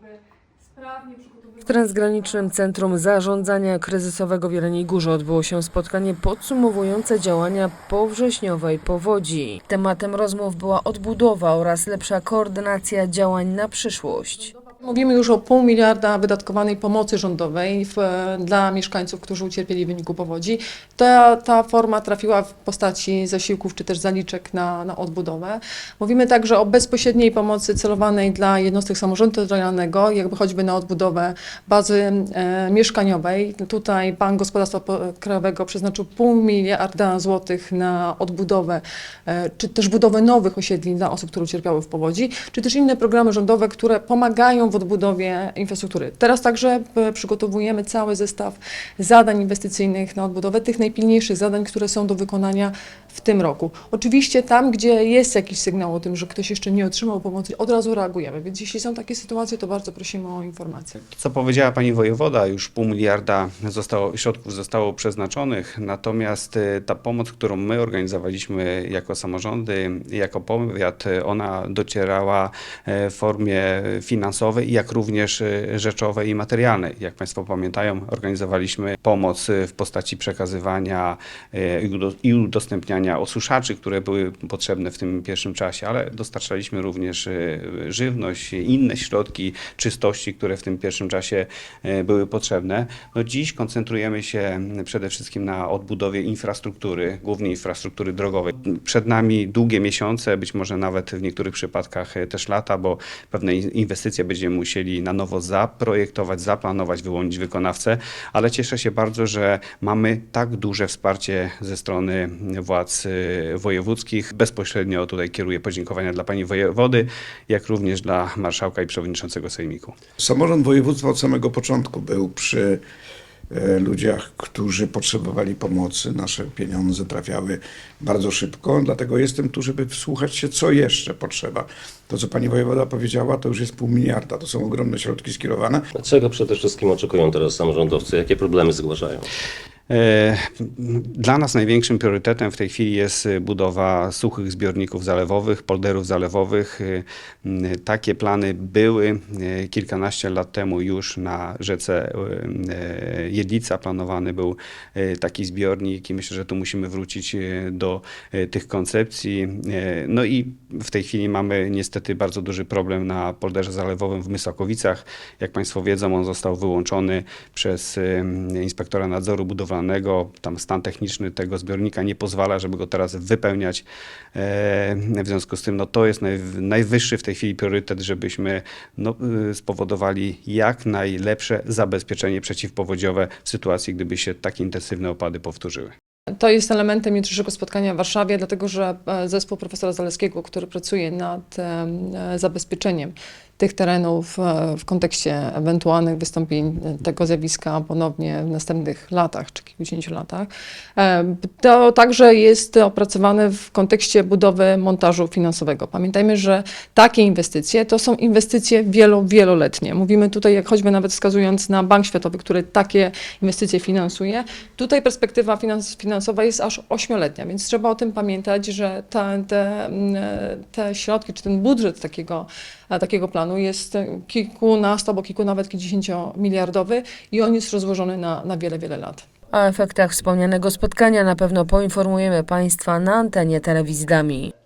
żeby sprawnie przygotowywać... W Transgranicznym Centrum Zarządzania Kryzysowego w Jeleniej Górze odbyło się spotkanie podsumowujące działania po wrześniowej powodzi. Tematem rozmów była odbudowa oraz lepsza koordynacja działań na przyszłość. Mówimy już o pół miliarda wydatkowanej pomocy rządowej w, dla mieszkańców, którzy ucierpieli w wyniku powodzi. Ta, ta forma trafiła w postaci zasiłków czy też zaliczek na, na odbudowę. Mówimy także o bezpośredniej pomocy celowanej dla jednostek samorządu terytorialnego, jakby choćby na odbudowę bazy e, mieszkaniowej. Tutaj Bank Gospodarstwa Po- Krajowego przeznaczył pół miliarda złotych na odbudowę, e, czy też budowę nowych osiedli dla osób, które ucierpiały w powodzi, czy też inne programy rządowe, które pomagają w odbudowie infrastruktury. Teraz także e, przygotowujemy cały zestaw zadań inwestycyjnych na odbudowę, tych najpilniejszych zadań, które są do wykonania w tym roku. Oczywiście tam, gdzie jest jakiś sygnał o tym, że ktoś jeszcze nie otrzymał pomocy, od razu reagujemy, więc jeśli są takie sytuacje, to bardzo prosimy o informacje. Co powiedziała pani wojewoda, już pół miliarda zostało, środków zostało przeznaczonych, natomiast e, ta pomoc, którą my organizowaliśmy jako samorządy, jako powiat, e, ona docierała w formie finansowej, jak również e, rzeczowej i materialnej. Jak państwo pamiętają, organizowaliśmy pomoc e, w postaci przekazywania e, i udo- i udostępniania osuszaczy, które były potrzebne w tym pierwszym czasie, ale dostarczaliśmy również żywność, inne środki czystości, które w tym pierwszym czasie były potrzebne. No dziś koncentrujemy się przede wszystkim na odbudowie infrastruktury, głównie infrastruktury drogowej. Przed nami długie miesiące, być może nawet w niektórych przypadkach też lata, bo pewne in- inwestycje będziemy musieli na nowo zaprojektować, zaplanować, wyłonić wykonawcę, ale cieszę się bardzo, że mamy tak duże wsparcie ze strony władz e, wojewódzkich. Bezpośrednio tutaj kieruję podziękowania dla pani wojewody, jak również dla marszałka i przewodniczącego sejmiku. Samorząd województwa od samego początku był przy ludziach, którzy potrzebowali pomocy. Nasze pieniądze trafiały bardzo szybko, dlatego jestem tu, żeby wsłuchać się, co jeszcze potrzeba. To, co pani wojewoda powiedziała, to już jest pół miliarda. To są ogromne środki skierowane. Czego przede wszystkim oczekują teraz samorządowcy? Jakie problemy zgłaszają? E, Dla nas największym priorytetem w tej chwili jest e, budowa suchych zbiorników zalewowych, polderów zalewowych. E, Takie plany były kilkanaście lat temu już na rzece Jedlica. Planowany był taki zbiornik i myślę, że tu musimy wrócić do tych koncepcji. No i w tej chwili mamy niestety bardzo duży problem na polderze zalewowym w Mysakowicach. Jak Państwo wiedzą, on został wyłączony przez inspektora nadzoru budowlanego. Tam stan techniczny tego zbiornika nie pozwala, żeby go teraz wypełniać. E, W związku z tym no, to jest naj, najwyższy w tej chwili priorytet, żebyśmy no, y, spowodowali jak najlepsze zabezpieczenie przeciwpowodziowe w sytuacji, gdyby się takie intensywne opady powtórzyły. To jest elementem jutrzejszego spotkania w Warszawie, dlatego że e, zespół profesora Zaleskiego, który pracuje nad e, zabezpieczeniem tych terenów w kontekście ewentualnych wystąpień tego zjawiska ponownie w następnych latach czy kilkudziesięciu latach, to także jest opracowane w kontekście budowy montażu finansowego. Pamiętajmy, że takie inwestycje to są inwestycje wielo, wieloletnie. Mówimy tutaj, jak choćby nawet wskazując na Bank Światowy, który takie inwestycje finansuje, tutaj perspektywa finans, finansowa jest aż ośmioletnia, więc trzeba o tym pamiętać, że te, mm, te środki, czy ten budżet takiego, takiego planu jest kilkunastu albo kilku, nawet kilkudziesięciomiliardowy i on jest rozłożony na, na wiele, wiele lat. O efektach wspomnianego spotkania na pewno poinformujemy Państwa na antenie telewizji Dami.